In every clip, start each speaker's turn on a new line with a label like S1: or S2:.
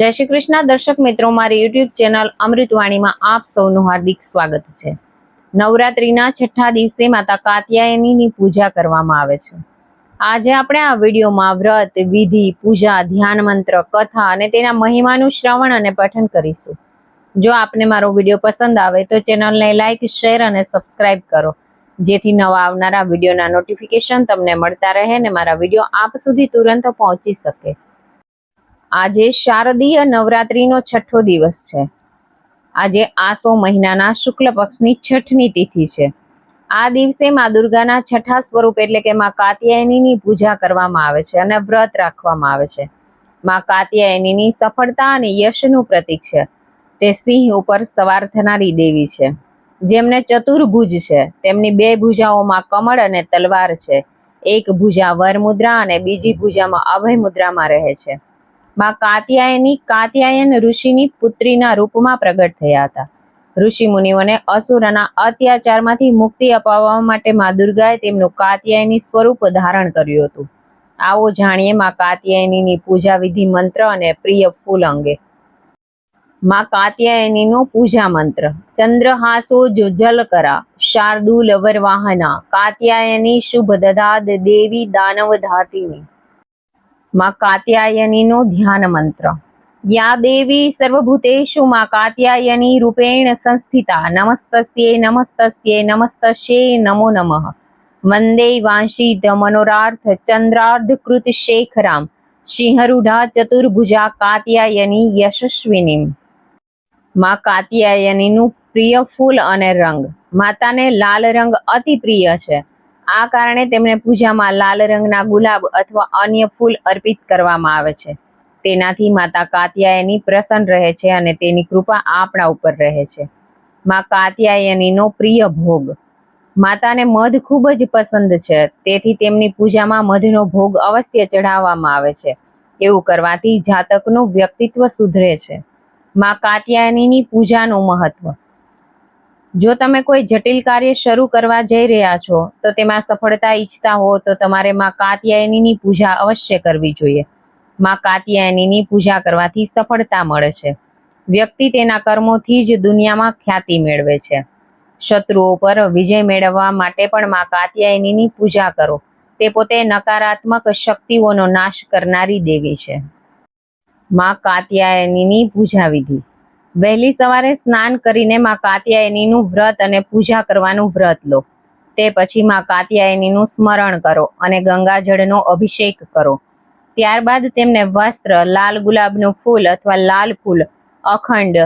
S1: જય શ્રી કૃષ્ણ. દર્શક મિત્રો, મારી યુટ્યુબ ચેનલ અમૃતવાણીમાં આપ સૌનું હાર્દિક સ્વાગત છે. નવરાત્રિના છઠ્ઠા દિવસે માતા કાત્યાયનીની પૂજા કરવામાં આવે છે. આજે આપણે આ વિડીયોમાં વ્રત, વિધિ, પૂજા, ધ્યાન મંત્ર, કથા અને તેના મહિમાનું શ્રવણ અને પઠન કરીશું. જો આપને મારો વીડિયો પસંદ આવે તો ચેનલને લાઈક, શેર અને સબસ્ક્રાઇબ કરો. જેથી નવા આવનારા વિડીયોના નોટિફિકેશન તમને મળતા રહે અને મારા વીડિયો આપ સુધી તુરંત પહોંચી શકે. આજે શારદીય નવરાત્રીનો છઠ્ઠો દિવસ છે. આજે આસો મહિનાના શુક્લ પક્ષની છઠની તિથિ છે. આ દિવસે માં દુર્ગાના છઠ્ઠા સ્વરૂપ એટલે કે માં કાત્યાયનીની પૂજા કરવામાં આવે છે અને વ્રત રાખવામાં આવે છે. માં કાત્યાયનીની સફળતા અને યશનું પ્રતીક છે. તે સિંહ ઉપર સવાર થનારી દેવી છે. જેમને ચતુર્ભુજ છે. તેમની બે ભુજાઓમાં કમળ અને તલવાર છે. એક ભુજા વર મુદ્રા અને બીજી ભુજામાં અભય મુદ્રામાં રહે છે. માં કાત્યાયની, કાત્યાયન ઋષિની પુત્રીના રૂપમાં પ્રગટ થયા હતા. ઋષિ મુનિઓને અસુરના અત્યાચારમાંથી મુક્તિ અપાવવા માટે માં દુર્ગાએ તેમનું કાત્યાયની સ્વરૂપ ધારણ કર્યું હતું. આવો જાણીએ માં કાત્યાયનીની પૂજા વિધિ મંત્ર અને પ્રિય ફૂલ અંગે. માં કાત્યાયનીનો પૂજા મંત્ર. ચંદ્રહાસો જલ કરા, શાર્દુલ વરવાહના, કાત્યાયની શુભ દધાદ દેવી દાનવ ધાતિની. માં કાત્યાયનીનો ધ્યાન મંત્ર. યા દેવી સર્વભૂતેષુ માં કાત્યાયની રૂપેણ સંસ્થિતા, નમસ્તસ્યે નમસ્તસ્યે નમસ્તસ્યે નમો નમઃ. વંદે વાંશીત મનોરાર્થ ચંદ્રાર્ધ કૃત શેખરામ. સિંહરૂઢા ચતુર્ભુજા કાત્યાયની યશસ્વિની માં કાત્યાયનીનું પ્રિય ફૂલ અને રંગ. માતાને લાલ રંગ અતિ પ્રિય છે. આ કારણે તેમને પૂજામાં લાલ રંગના ગુલાબ અથવા અન્ય ફૂલ અર્પિત કરવામાં આવે છે. તેનાથી માતા કાત્યાયની પ્રસન્ન રહે છે અને તેની કૃપા આપણા ઉપર રહે છે. માં કાત્યાયનીનો પ્રિય ભોગ. માતાને મધ ખૂબ જ પસંદ છે. તેથી તેમની પૂજામાં મધનો ભોગ અવશ્ય ચઢાવવામાં આવે છે. એવું કરવાથી જાતકનું વ્યક્તિત્વ સુધરે છે. માં કાત્યાયનીની પૂજાનું મહત્વ. જો તમે કોઈ જટિલ કાર્ય શરૂ કરવા જઈ રહ્યા છો, તો તેમાં સફળતા ઈચ્છતા હો, તો તમારે માં કાત્યાયનીની પૂજા અવશ્ય કરવી જોઈએ. માં કાત્યાયનીની પૂજા કરવાથી સફળતા મળે છે. વ્યક્તિ તેના કર્મોથી જ દુનિયામાં ખ્યાતિ મેળવે છે. શત્રુઓ પર વિજય મેળવવા માટે પણ માં કાત્યાયનીની પૂજા કરો. તે પોતે નકારાત્મક શક્તિઓનો નાશ કરનારી દેવી છે. માં કાત્યાયનીની પૂજા વિધિ. વહેલી સવારે સ્નાન કરીને માં કાત્યાયનીનું વ્રત અને પૂજા કરવાનું વ્રત લો. તે પછી માં કાત્યાયનીનું સ્મરણ કરો અને ગંગાજળનો અભિષેક કરો. ત્યારબાદ તેમને વસ્ત્ર, લાલ ગુલાબનું ફૂલ અથવા લાલ ફૂલ, અખંડ,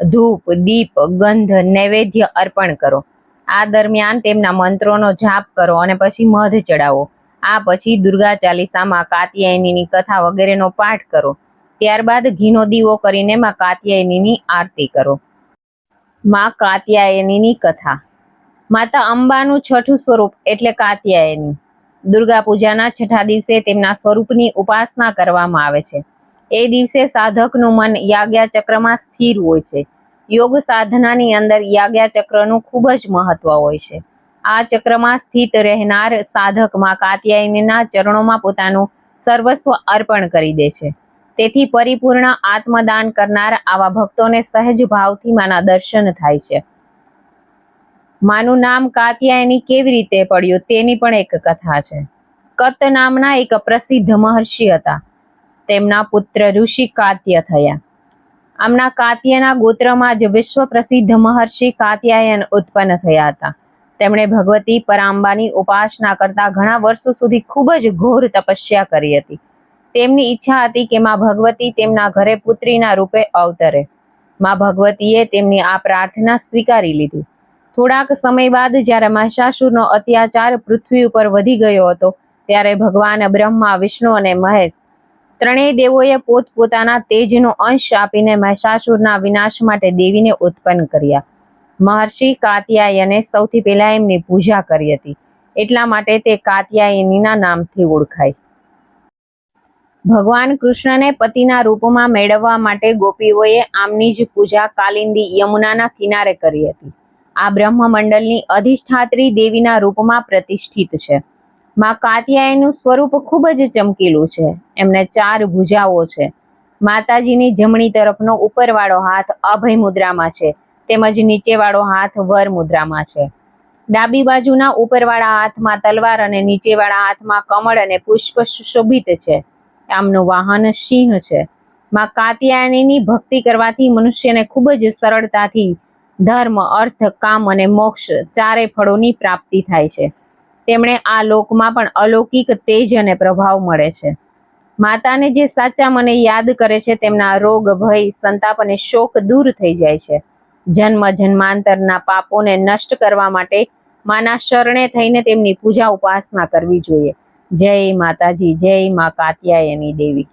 S1: ધૂપ, દીપ, ગંધ, નૈવેદ્ય અર્પણ કરો. આ દરમિયાન તેમના મંત્રોનો જાપ કરો અને પછી મધ ચડાવો આ પછી દુર્ગા ચાલીસામાં કાત્યાયનીની કથા વગેરેનો પાઠ કરો. ત્યારબાદ ઘીનો દીવો કરીને માં કાત્યાયનીની આરતી કરો. માં કાત્યાયનીની કથા. માતા અંબાનું છઠ્ઠું સ્વરૂપ એટલે કાત્યાયની. દુર્ગા પૂજાના છઠ્ઠા દિવસે તેમના સ્વરૂપની ઉપાસના કરવામાં આવે છે. એ દિવસે સાધકનું મન યાજ્ઞાચક્રમાં સ્થિર હોય છે. યોગ સાધનાની અંદર યાજ્ઞાચક્રનું ખૂબ જ મહત્વ હોય છે. આ ચક્રમાં સ્થિત રહેનાર સાધકમાં કાત્યાયનીના ચરણોમાં પોતાનું સર્વસ્વ અર્પણ કરી દે છે. તેથી પરિપૂર્ણ આત્મદાન કરનાર આવા ભક્તોને સહેજ ભાવથી માના દર્શન થાય છે. માનું નામ કાત્યાયની કેવી રીતે પડ્યું તેની પણ એક કથા છે. કત નામના એક પ્રસિદ્ધ મહર્ષિ હતા. તેમના પુત્ર ઋષિ કાત્ય થયા. આમના કાત્યના ગોત્રમાં જ વિશ્વ પ્રસિદ્ધ મહર્ષિ કાત્યાયન ઉત્પન્ન થયા હતા. તેમણે ભગવતી પરાંબાની ઉપાસના કરતા ઘણા વર્ષો સુધી ખૂબ જ ઘોર તપસ્યા કરી હતી. તેમની ઈચ્છા હતી કે માં ભગવતી તેમના ઘરે પુત્રીના રૂપે અવતરે. માં ભગવતીએ તેમની આ પ્રાર્થના સ્વીકારી લીધી. થોડાક સમય બાદ જ્યારે મહિષાસુરનો અત્યાચાર પૃથ્વી ઉપર વધી ગયો હતો, ત્યારે ભગવાન બ્રહ્મા, વિષ્ણુ અને મહેશ ત્રણેય દેવોએ પોતપોતાના તેજનો અંશ આપીને મહિષાસુરના વિનાશ માટે દેવીને ઉત્પન્ન કર્યા. મહર્ષિ કાત્યાયને સૌથી પહેલા એમની પૂજા કરી હતી. એટલા માટે તે કાત્યાયનીના નામથી ઓળખાય. ભગવાન કૃષ્ણને પતિના રૂપમાં મેળવવા માટે ગોપીઓએ આમની જ પૂજા કાલિંદી યમુનાના કિનારે કરી હતી. આ બ્રહ્મમંડળની અધિષ્ઠાત્રી દેવીના રૂપમાં પ્રતિષ્ઠિત છે. માં કાત્યાયનું સ્વરૂપ ખૂબ જ ચમકીલું છે. એમને ચાર ભુજાઓ છે. માતાજીની જમણી તરફનો ઉપરવાળો હાથ અભય મુદ્રામાં છે, તેમજ નીચેવાળો હાથ વર મુદ્રામાં છે. ડાબી બાજુના ઉપરવાળા હાથમાં તલવાર અને નીચેવાળા હાથમાં કમળ અને પુષ્પ સુશોભિત છે. આમનું વાહન સિંહ છે. માં કાત્યાયનીની ભક્તિ કરવાથી મનુષ્યને ખૂબ જ સરળતાથી ધર્મ, અર્થ, કામ અને મોક્ષ ચારે ફળોની પ્રાપ્તિ થાય છે. તેમણે આ લોકમાં પણ અલૌકિક તેજ અને પ્રભાવ મળે છે. માતાને જે સાચા મને યાદ કરે છે તેમના રોગ, ભય, સંતાપ અને શોક દૂર થઈ જાય છે. જન્મ જન્માંતરના પાપોને નષ્ટ કરવા માટે માના શરણે થઈને તેમની પૂજા ઉપાસના કરવી જોઈએ. જય માતાજી જય મા કાત્યાયની દેવી.